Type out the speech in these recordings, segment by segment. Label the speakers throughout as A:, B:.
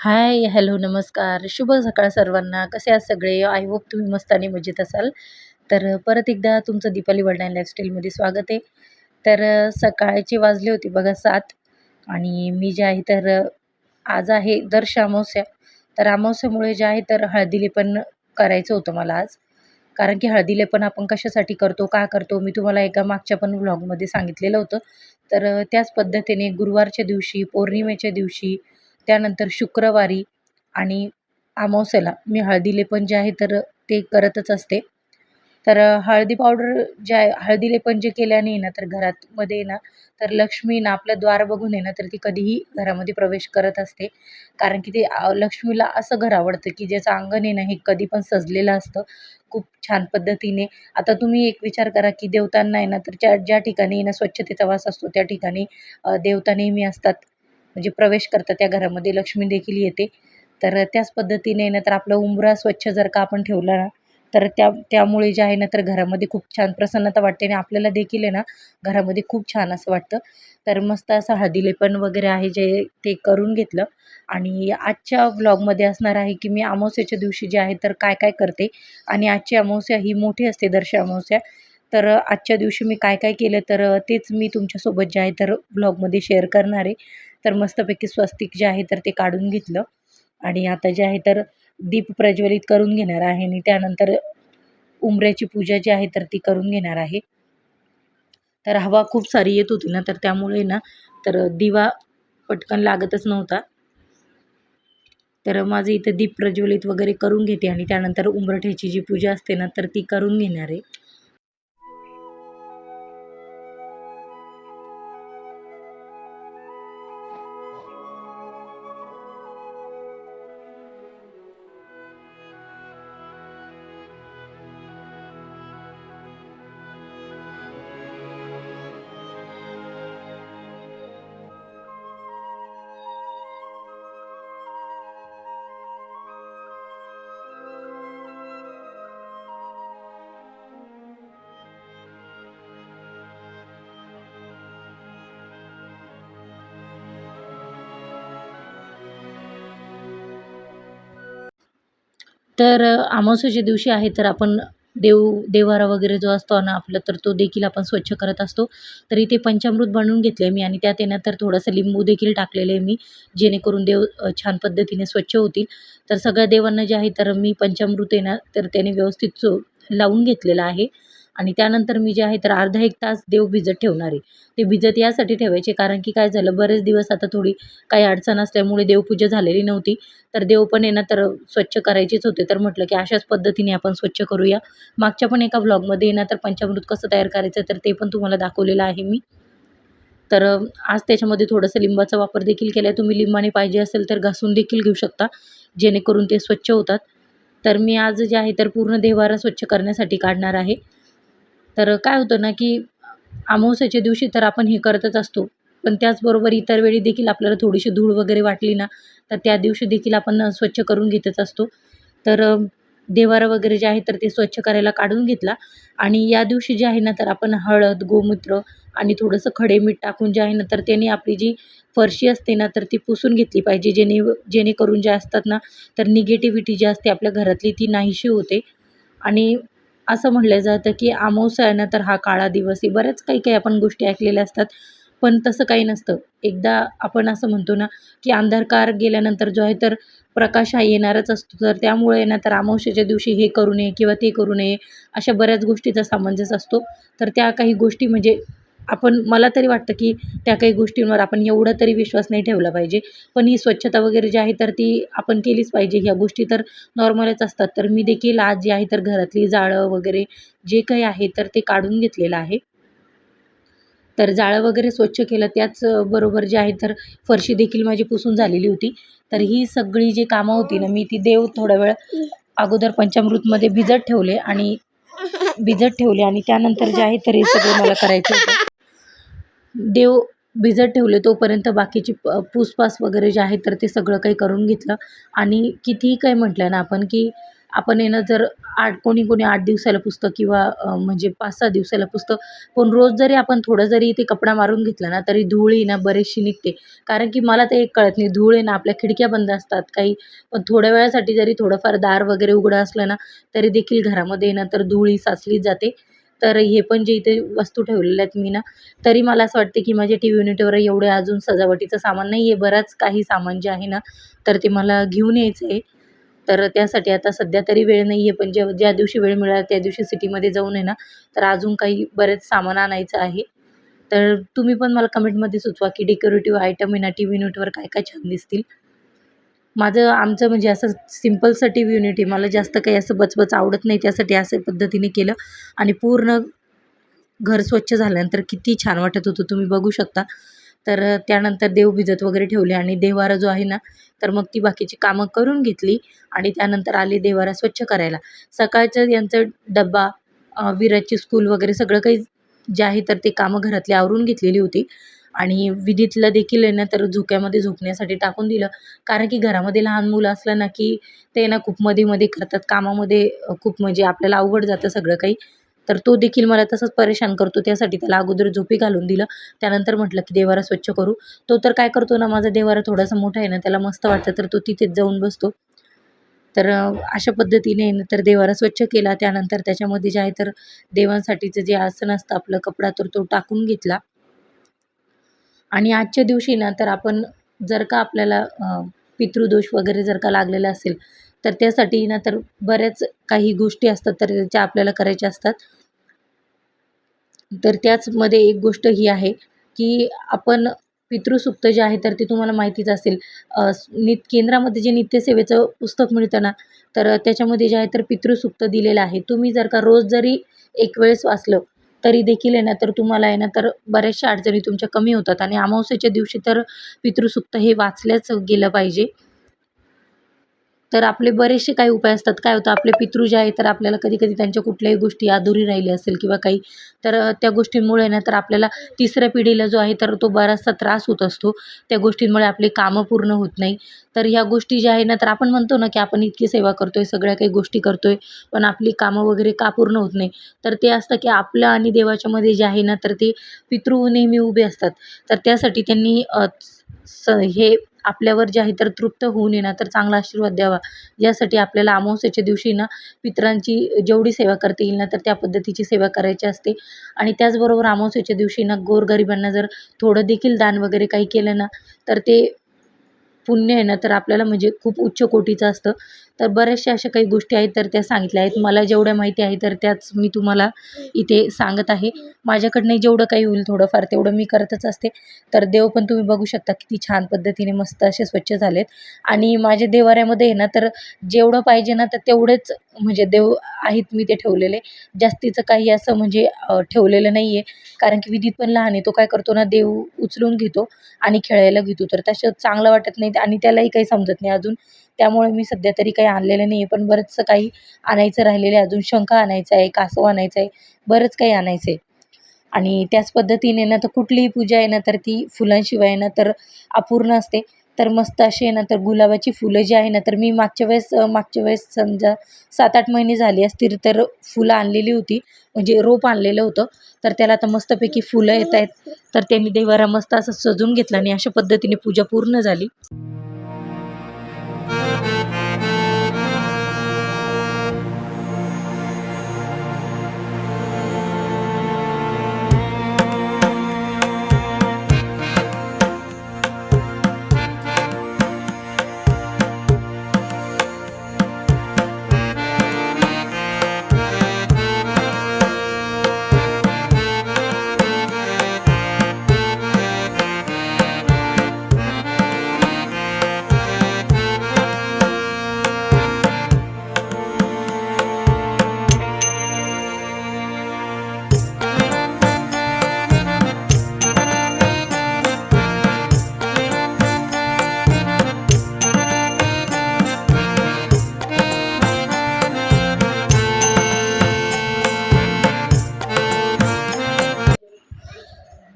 A: हाय, hello, नमस्कार. शुभ सकाळ सर्वांना. कसे आहात सगळे? आय होप तुम्ही मस्त आणि मजेत असाल. तर परत एकदा तुमचं दीपाली वर्ल्ड लाईफस्टाईलमध्ये स्वागत आहे. तर सकाळचे वाजले होते बघा सात आणि मी जे आहे तर आज आहे दर्श अमावस्या. तर अमावस्यामुळे जे आहे तर हळदीलेपन करायचं होतं मला आज. कारण की हळदीलेपन आपण कशासाठी करतो, का करतो, मी तुम्हाला एका मागच्या पण व्लॉगमध्ये सांगितलेलं होतं. तर त्याच पद्धतीने गुरुवारच्या दिवशी, पौर्णिमेच्या दिवशी, त्यानंतर शुक्रवारी आणि अमावस्येला मी हळदीलेपन जे आहे तर ते करतच असते. तर हळदी पावडर जे आहे हळदीलेपन जे केल्याने ना तर घरातमध्ये ना तर लक्ष्मी ना आपलं द्वार बघून आहे ना तर ती कधीही घरामध्ये प्रवेश करत असते. कारण की ते लक्ष्मीला असं घर आवडतं की ज्याचं अंगण आहे ना हे कधी पण सजलेलं असतं. खूप छान पद्धतीने. आता तुम्ही एक विचार करा की देवतांना आहे ना तर ज्या ज्या ठिकाणी ना स्वच्छतेचा वास असतो त्या ठिकाणी देवता नेहमी असतात. म्हणजे प्रवेश करतात त्या घरामध्ये लक्ष्मी देखील येते. तर त्याच पद्धतीने ना तर आपला उंबरा स्वच्छ जर का आपण ठेवला ना तर त्या त्यामुळे जे आहे ना तर घरामध्ये खूप छान प्रसन्नता वाटते आणि आपल्याला देखील आहे ना घरामध्ये खूप छान असं वाटतं. तर मस्त असं हळदीलेपन वगैरे आहे जे ते करून घेतलं आणि आजच्या व्लॉगमध्ये असणार आहे की मी अमावस्याच्या दिवशी जे आहे तर काय-काय करते आणि आजची अमावस्या ही मोठी असते दर्श अमावस्या. तर आजच्या दिवशी मी काय-काय केलं तर तेच मी तुमच्यासोबत जे आहे तर व्लॉगमध्ये शेअर करणार आहे. तर मस्तपैकी स्वस्तिक जे आहे तर ते काढून घेतलं आणि आता जे आहे तर दीप प्रज्वलित करून घेणार आहे आणि त्यानंतर उंबऱ्याची पूजा जी आहे तर ती करून घेणार आहे. तर हवा खूप सारी येत होती ना तर त्यामुळे ना तर दिवा पटकन लागतच नव्हता. तर माझं इथं दीप प्रज्वलित वगैरे करून घेते आणि त्यानंतर उंबरठ्याची जी पूजा असते ना तर ती करून घेणार आहे. तर अमावस्येच्या दिवशी आहे तर आपण देव देव्हारा वगैरे जो असतो ना आपला तर तो देखील आपण स्वच्छ करत असतो. तर इथे पंचामृत बनवून घेतलं आहे मी आणि त्यात आहे तर थोडंसं लिंबू देखील टाकलेलं आहे मी जेणेकरून देव छान पद्धतीने स्वच्छ होतील. तर सगळ्या देवांना जे आहे तर मी पंचामृत येणार तर त्याने व्यवस्थित चो लावून घेतलेलं आहे आणि त्यानंतर मी जे आहे तर अर्धा एक तास देव भिजत ठेवणार आहे. ते भिजत यासाठी ठेवायचे कारण की काय झालं बरेच दिवस आता थोडी काही अडचण असल्यामुळे देवपूजा झालेली नव्हती. तर देव पण आहे ना तर स्वच्छ करायचेच होते. तर म्हटलं की अशाच पद्धतीने आपण स्वच्छ करूया. मागच्या पण एका व्लॉगमध्ये येणार तर पंचामृत कसं तयार करायचं तर ते पण तुम्हाला दाखवलेलं आहे मी. तर आज त्याच्यामध्ये थोडंसं लिंबाचा वापर देखील केला आहे. तुम्ही लिंबाने पाहिजे असेल तर घासून देखील घेऊ शकता. जेणेकरून ते स्वच्छ होतात. तर मी आज जे आहे तर पूर्ण देवारा स्वच्छ करण्यासाठी काढणार आहे. तर काय होतं ना की अमावस्याच्या दिवशी तर आपण हे करतच असतो. पण त्याचबरोबर इतर वेळी देखील आपल्याला थोडीशी धूळ वगैरे वाटली ना तर त्या दिवशी देखील आपण स्वच्छ करून घेतच असतो. तर देवारं वगैरे जे आहे तर ते स्वच्छ करायला काढून घेतला आणि या दिवशी जे आहे ना तर आपण हळद, गोमूत्र आणि थोडंसं खडे मीठ टाकून जे आहे ना तर त्याने आपली जी फरशी असते ना तर ती पुसून घेतली पाहिजे. जेणे जेणेकरून जे असतात ना तर निगेटिव्हिटी जी असते आपल्या घरातली ती नाहीशी होते आणि असं म्हटलं जातं की अमावस्या तर हा काळा दिवस आहे. बऱ्याच काही-काही आपण गोष्टी ऐकलेल्या असतात. पण तसं काही नसतं. एकदा आपण असं म्हणतो ना की अंधकार गेल्यानंतर जो आहे तर प्रकाश हा येणारच असतो. तर त्यामुळे ना तर अमावस्येच्या दिवशी हे करू नये किंवा ते करू नये अशा बऱ्याच गोष्टीचा समंजस असतो. तर त्या काही गोष्टी म्हणजे आपण मला तरी वाटतं की त्या काही गोष्टींवर आपण एवढं तरी विश्वास नाही ठेवला पाहिजे. पण ही स्वच्छता वगैरे जी आहे तर ती आपण केलीच पाहिजे. ह्या गोष्टी तर नॉर्मलच असतात. तर मी देखील आज जे आहे तर घरातली जाळं वगैरे जे काही आहे तर ते काढून घेतलेलं आहे. तर जाळं वगैरे स्वच्छ केलं त्याच बरोबर जे आहे तर फरशी देखील माझी पुसून झालेली होती. तर ही सगळी जी कामं होती ना मी ती देव थोडा वेळ अगोदर पंचामृतमध्ये भिजत ठेवले आणि भिजत ठेवले आणि त्यानंतर जे आहे तर हे सगळं मला करायचं होतं. देव भिजत ठेवले तोपर्यंत बाकीची प पूसपास वगैरे जे आहे तर ते सगळं काही करून घेतलं. आणि कितीही काही म्हटलं ना आपण की आपण आहे ना जर आठ कोणी कोणी आठ दिवसाला पुसतं किंवा म्हणजे पाच सहा दिवसाला पुसतं पण रोज जरी आपण थोडं जरी इथे कपडा मारून घेतला ना तरी धूळ आहे ना बरीचशी निघते. कारण की मला ते एक कळत नाही धूळ आहे ना आपल्या खिडक्या बंद असतात काही पण थोड्या वेळासाठी जरी थोडंफार दार वगैरे उघडं असलं ना तरी देखील घरामध्ये ना तर धूळ ही साचलीच जाते. तर हे पण जे इथे वस्तू ठेवलेल्या आहेत मी ना तरी मला असं वाटते की माझ्या टी व्ही युनिटवर एवढे अजून सजावटीचं सामान नाही आहे बरंच काही सामान जे आहे ना तर ते मला घेऊन यायचं आहे तर त्यासाठी आता सध्या तरी वेळ नाही आहे पण ज्या ज्या दिवशी वेळ मिळाला त्या दिवशी सिटीमध्ये जाऊन आहे ना तर अजून काही बरेच सामान आणायचं आहे. तर तुम्ही पण मला कमेंटमध्ये सुचवा की डेकोरेटिव्ह आयटम आहे ना टी व्ही युनिटवर काय काय छान दिसतील. माझं आमचं म्हणजे असं सिंपल टी युनिटी मला जास्त काही असं बचबच आवडत नाही त्यासाठी असं पद्धतीने केलं. आणि पूर्ण घर स्वच्छ झाल्यानंतर किती छान वाटत होतं तुम्ही बघू शकता. तर त्यानंतर देव भिजत वगैरे ठेवले आणि देवारा जो आहे ना तर मग ती बाकीची कामं करून घेतली आणि त्यानंतर आली देवारा स्वच्छ करायला. सकाळचं यांचं डब्बा विराजची स्कूल वगैरे सगळं काही जे आहे तर ते कामं घरातली आवरून घेतलेली होती. आणि विधीतलं देखील आहे ना तर झोक्यामध्ये झोपण्यासाठी टाकून दिलं. कारण की घरामध्ये लहान मुलं असलं ना की ते ना खूप मध्ये मध्ये करतात. कामामध्ये खूप म्हणजे आपल्याला अवघड जातं सगळं काही. तर तो देखील मला तसंच परेशान करतो. त्यासाठी त्याला अगोदर झोपी घालून दिलं. त्यानंतर म्हटलं की देवारा स्वच्छ करू. तो तर काय करतो ना माझा देवारा थोडासा मोठा आहे ना त्याला मस्त वाटतं तर तो तिथेच जाऊन बसतो. तर अशा पद्धतीने ना तर देवारा स्वच्छ केला. त्यानंतर त्याच्यामध्ये जे आहे तर देवांसाठीचं जे आसन असतं आपलं कपडा तर तो टाकून घेतला. आणि आजच्या दिवशी ना तर आपण जर का आपल्याला पितृदोष वगैरे जर का लागलेला असेल तर त्यासाठी ना तर बऱ्याच काही गोष्टी असतात तर त्याच्या आपल्याला करायच्या असतात. तर त्याचमध्ये एक गोष्ट ही आहे की आपण पितृसूक्त जे आहे तर ते तुम्हाला माहितीच असेल. नित केंद्रामध्ये जे नित्यसेवेचं पुस्तक मिळतं ना तर त्याच्यामध्ये जे आहे तर पितृसूक्त दिलेलं आहे. तुम्ही जर का रोज जरी एक वेळेस वाचलं तरी देखील आहे ना तर तुम्हाला आहे ना तर बऱ्याचशा अडचणी तुमच्या कमी होतात. आणि अमावस्येच्या दिवशी तर पितृसुक्त हे वाचल्याच गेलं पाहिजे. तर आपले बरेचसे काही उपाय असतात. काय होतं आपले पितृ जे आहे तर आपल्याला कधी कधी त्यांच्या कुठल्याही गोष्टी अधुरी राहिली असेल किंवा काही तर त्या गोष्टींमुळे ना तर आपल्याला तिसऱ्या पिढीला जो आहे तर तो बराचसा त्रास होत असतो. त्या गोष्टींमुळे आपली कामं पूर्ण होत नाही. तर ह्या गोष्टी ज्या आहे ना तर आपण म्हणतो ना की आपण इतकी सेवा करतोय सगळ्या काही गोष्टी करतोय पण आपली कामं वगैरे का पूर्ण होत नाही? तर ते असतं की आपलं आणि देवाच्या मध्ये जे आहे ना तर ते पितृ नेहमी उभे असतात. तर त्यासाठी त्यांनी स हे आपल्यावर जे आहे तर तृप्त होऊन येणार तर चांगला आशीर्वाद द्यावा. यासाठी आपल्याला अमावस्येच्या दिवशी ना पितरांची जेवढी सेवा करता येईल ना तर त्या पद्धतीची सेवा करायची असते. आणि त्याचबरोबर अमावस्येच्या दिवशी ना गोरगरिबांना जर थोडं देखील दान वगैरे काही केलं ना तर ते पुण्य आहे ना तर आपल्याला म्हणजे खूप उच्च कोटीचं असतं. तर बऱ्याचशा अशा काही गोष्टी आहेत तर त्या सांगितल्या आहेत. मला जेवढ्या माहिती आहे तर त्याच मी तुम्हाला इथे सांगत आहे. माझ्याकडनं जेवढं काही होईल थोडंफार तेवढं मी करतच असते. तर देव पण तुम्ही बघू शकता किती छान पद्धतीने मस्त असे स्वच्छ झालेत. आणि माझ्या देवाऱ्यामध्ये आहे ना तर जेवढं पाहिजे ना तर तेवढेच म्हणजे देव आहेत मी ते ठेवलेले. जास्तीचं काही असं म्हणजे ठेवलेलं नाही आहे कारण की विधीत पण लहान आहे तो काय करतो ना देव उचलून घेतो आणि खेळायला घेतो. तर तसं चांगलं वाटत नाही आणि त्यालाही काही समजत नाही अजून. त्यामुळे मी सध्या तरी काही आणलेलं नाही आहे पण बरंचसं काही आणायचं राहिलेलं आहे. अजून शंख आणायचा आहे कासव आणायचं आहे बरंच काही आणायचं आहे आणि त्याच पद्धतीने ना तर कुठलीही पूजा आहे ना तर ती फुलांशिवाय ना तर अपूर्ण असते. तर मस्त अशी आहे ना तर गुलाबाची फुलं जी आहे ना तर मी मागच्या वेळेस मागच्या वेळेस समजा सात आठ महिने झाली असतील तर फुलं आणलेली होती. म्हणजे रोप आणलेलं होतं. तर त्याला आता मस्तपैकी फुलं येत आहेत. तर त्यांनी देवारा मस्त असं सजून घेतलं आणि अशा पद्धतीने पूजा पूर्ण झाली.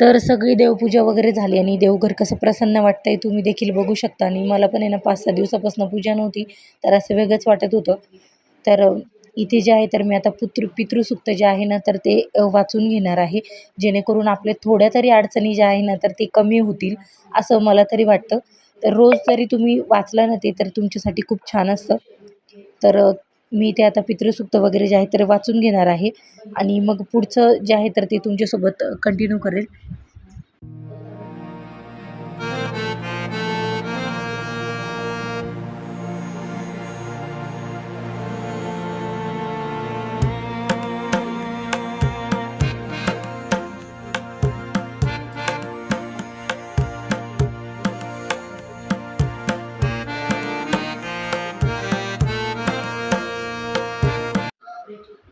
A: तर सगळी देवपूजा वगैरे झाली आणि देवघर कसं प्रसन्न वाटतं आहे तुम्ही देखील बघू शकता. आणि मला पण आहे ना पाच सहा दिवसापासून पूजा नव्हती तर असं वेगळंच वाटत होतं. तर इथे जे आहे तर मी आता पुत्र पितृसूक्त जे आहे ना तर ते वाचून घेणार आहे. जेणेकरून आपले थोड्या तरी अडचणी ज्या आहे ना तर ते कमी होतील असं मला तरी वाटतं. तर रोज जरी तुम्ही वाचलं ना ते तर तुमच्यासाठी खूप छान असतं. तर मी ते आता पितृसुक्त वगैरे जे आहे तर वाचून घेणार आहे. आणि मग पुढचं जे आहे तर ते तुमच्यासोबत कंटिन्यू करेल.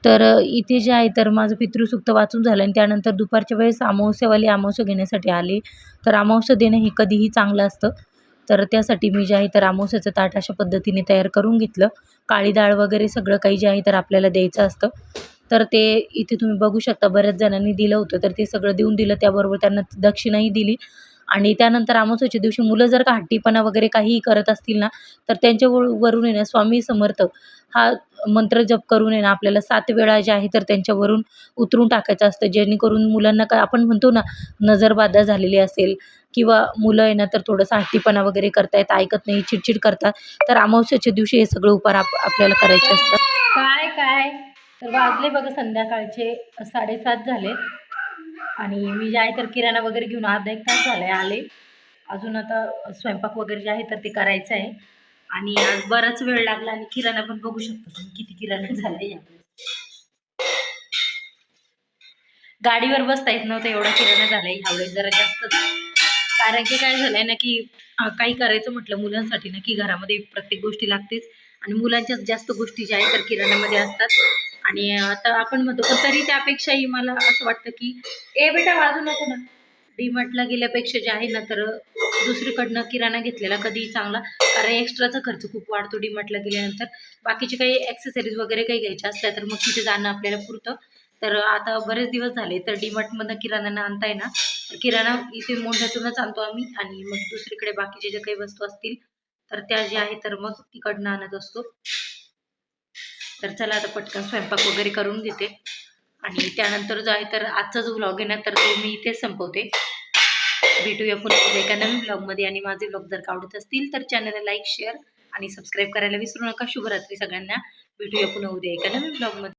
A: तर इथे जे आहे तर माझं पितृसूक्त वाचून झालं आणि त्यानंतर दुपारच्या वेळेस अमावस्यावाली अमावस्या घेण्यासाठी आले. तर अमावस्या देणं हे कधीही चांगलं असतं. तर त्यासाठी मी जे आहे तर अमावस्याचं ताट अशा पद्धतीने तयार करून घेतलं. काळी डाळ वगैरे सगळं काही जे आहे तर आपल्याला द्यायचं असतं. तर ते इथे तुम्ही बघू शकता बऱ्याच जणांनी दिलं होतं. तर ते सगळं देऊन दिलं. त्याबरोबर त्यांना दक्षिणाही दिली. आणि त्यानंतर अमावस्याच्या दिवशी मुलं जर का हट्टीपणा वगैरे काहीही करत असतील ना तर त्यांच्या व वरून आहे ना स्वामी समर्थ हा मंत्र जप करून आहे ना आपल्याला सात वेळा जे आहे तर त्यांच्यावरून उतरून टाकायचं असतं. जेणेकरून मुलांना काय आपण म्हणतो ना नजरबाधा झालेली असेल किंवा मुलं आहे ना तर थोडंसं हट्टीपणा वगैरे करतायत ऐकत नाही चिडचिड करतात तर अमावस्याच्या दिवशी हे सगळं उपार आप आपल्याला करायचे असतात. काय काय? तर वाजले बघा संध्याकाळचे साडेसात झाले आणि मी जे आहे तर किराणा वगैरे घेऊन अर्धा एक तास झाला आहे आले. अजून आता स्वयंपाक वगैरे जे आहे तर ते करायचं आहे. आणि आज बराच वेळ लागला आणि किराणा पण बघू शकतो तुम्ही किती किराणा झाला आहे गाडीवर बसता येत नव्हतं एवढा किराणा झाला आहे ह्यावेळेस जरा जास्तच. कारण की काय झालं आहे ना की काही करायचं म्हटलं मुलांसाठी ना की घरामध्ये प्रत्येक गोष्टी लागतेच. आणि मुलांच्या जास्त गोष्टी ज्या आहेत तर किराण्यामध्ये असतात. आणि आता आपण म्हणतो पण तरी त्यापेक्षाही मला असं वाटतं की ए बेटा वाजू नको ना. डीमार्टला गेल्यापेक्षा जे आहे ना तर दुसरीकडनं किराणा घेतलेला कधीही चांगला कारण एक्स्ट्राचा खर्च खूप वाढतो डीमार्टला गेल्यानंतर. बाकीचे काही ॲक्सेसरीज वगैरे काही घ्यायच्या असल्या तर मग तिथे जाणं आपल्याला पुरतं. तर आता बरेच दिवस झाले तर डीमार्टमधनं किराणा आणताय ना तर किराणा इथे मोठ्यातूनच आणतो आम्ही. आणि मग दुसरीकडे बाकीचे जे काही वस्तू असतील तर त्या ज्या आहेत तर मग तिकडनं आणत असतो. तर चला आता पटकन स्वयंपाक वगैरे करून घेते. आणि त्यानंतर जो आहे तर आजचा जो व्लॉग आहे ना तर तो मी इथेच संपवते. भेटूया पुन्हा एका नवीन ब्लॉगमध्ये आणि माझे ब्लॉग जर का आवडत असतील तर चॅनलला लाईक शेअर आणि सबस्क्राईब करायला विसरू नका. शुभरात्री सगळ्यांना. भेटूया पुन्हा उद्या एका नवीन ब्लॉगमध्ये